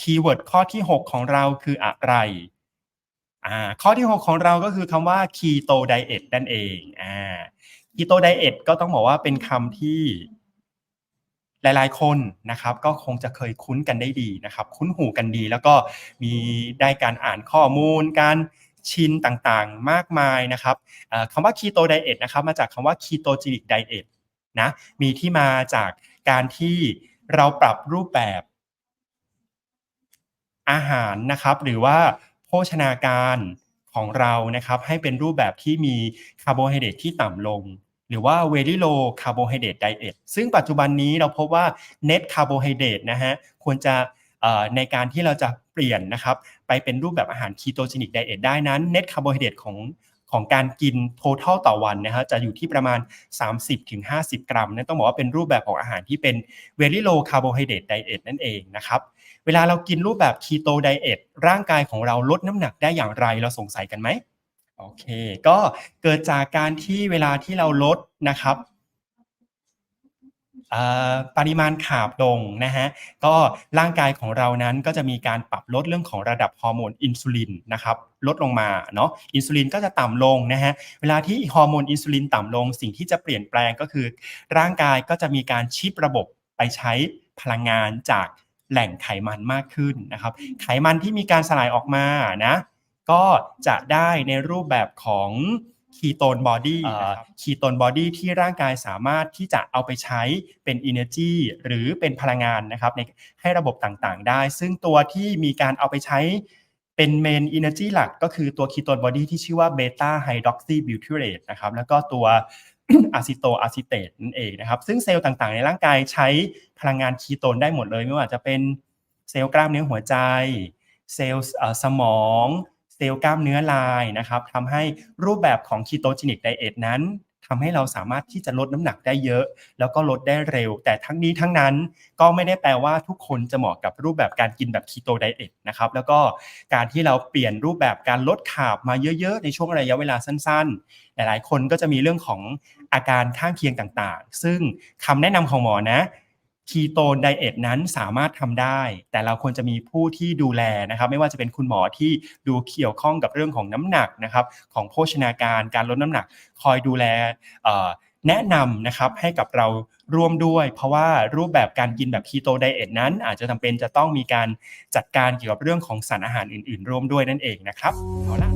คีย์เวิร์ดข้อที่ 6 ของเราคืออะไรอ่าข้อที่ 6 ของเราก็คือคำว่า keto diet นั่นเองอ่า keto diet ก็ต้องบอกว่าเป็นคำที่หลายๆ คนนะครับ ก็คงจะเคยคุ้นกันได้ดีนะครับ คุ้นหูกันดี แล้วก็มีได้การอ่านข้อมูลการชินต่างๆ มากมายนะครับคำว่า keto diet นะครับ มาจากคำว่า ketogenic diet นะมีที่มาจากการที่เราปรับรูปแบบ อาหารนะครับ หรือว่าโภชนาการของเรานะครับ ให้เป็นรูปแบบที่มีคาร์โบไฮเดรตที่ต่ำลง หรือว่า very low carbohydrate diet ซึ่งปัจจุบันนี้เราพบว่า net carbohydrate นะฮะควรจะในการที่เราจะเปลี่ยนนะครับ ไปเป็นรูปแบบอาหารคีโตชินิกไดเอทได้นั้นเน็ตคาร์โบไฮเดรตของ ของการกิน total ต่อวันนะฮะจะอยู่ที่ประมาณ 30-50 กรัมนั่นต้องบอกว่าเป็นรูปแบบของอาหารที่เป็น very low carbohydrate diet นั่นเองนะครับเวลาเรากินรูปแบบ keto diet ร่างกายของเราลดน้ำหนักได้อย่างไรเราสงสัยกันไหมโอเค ก็เกิดจากการที่เวลาที่เราลดนะครับ ปริมาณขาบลงนะฮะก็ร่างกายของเรานั้นก็จะมีการปรับลดเรื่องของระดับฮอร์โมนอินซูลินนะครับลดลงมาเนาะอินซูลินก็จะต่ำลงนะฮะเวลาที่ฮอร์โมนอินซูลินต่ำลง สิ่งที่จะเปลี่ยนแปลงก็คือ ร่างกายก็จะมีการชิประบบไปใช้พลังงานจากแหล่งไขมันมากขึ้นนะครับ ไขมันที่มีการสลายออกมานะก็จะได้ในรูปแบบของ คีโตนบอดี้คีโตนบอดี้ที่ร่างกายสามารถที่จะเอาไปใช้เป็น Energy หรือเป็นพลังงานนะครับในให้ระบบต่างๆ ได้ ซึ่งตัวที่มีการเอาไปใช้เป็นเมน Energy หลักก็คือตัวคีโตนบอดี้ที่ชื่อว่าเบต้าไฮดรอกซีบิวทิเรตนะครับแล้วก็ตัวอะซิโตอะซิเตตนั่นเองนะครับซึ่งเซลล์ต่างๆ ในร่างกายใช้พลังงานคีโตนได้หมดเลย ไม่ว่าจะเป็นเซลล์กล้ามเนื้อหัวใจ เซลล์เอ่อสมอง เซลล์กล้ามเนื้อลายนะครับทำให้รูปแบบของ ketogenic diet นั้นทำให้เราสามารถที่จะลดน้ำหนักได้เยอะ แล้วก็ลดได้เร็ว แต่ทั้งนี้ทั้งนั้นก็ไม่ได้แปลว่าทุกคนจะเหมาะกับรูปแบบการกินแบบ keto diet นะครับแล้วก็การที่เราเปลี่ยนรูปแบบการลดขาบมาเยอะ ๆ ในช่วงระยะเวลาสั้น ๆ หลายๆ คนก็จะมีเรื่องของอาการข้างเคียงต่างๆ ซึ่งคำแนะนำของหมอนะ คีโตนไดเอทนั้นสามารถทำได้ แต่เราควรจะมีผู้ที่ดูแลนะครับ ไม่ว่าจะเป็นคุณหมอที่ดูเกี่ยวข้องกับเรื่องของน้ำหนักนะครับ ของโภชนาการการลดน้ำหนัก คอยดูแลแนะนำนะครับให้กับเราร่วมด้วย เพราะว่ารูปแบบการกินแบบคีโตไดเอทนั้น อาจจะจำเป็นจะต้องมีการจัดการเกี่ยวกับเรื่องของสารอาหารอื่น ๆ ร่วมด้วยนั่นเองนะครับเอาละ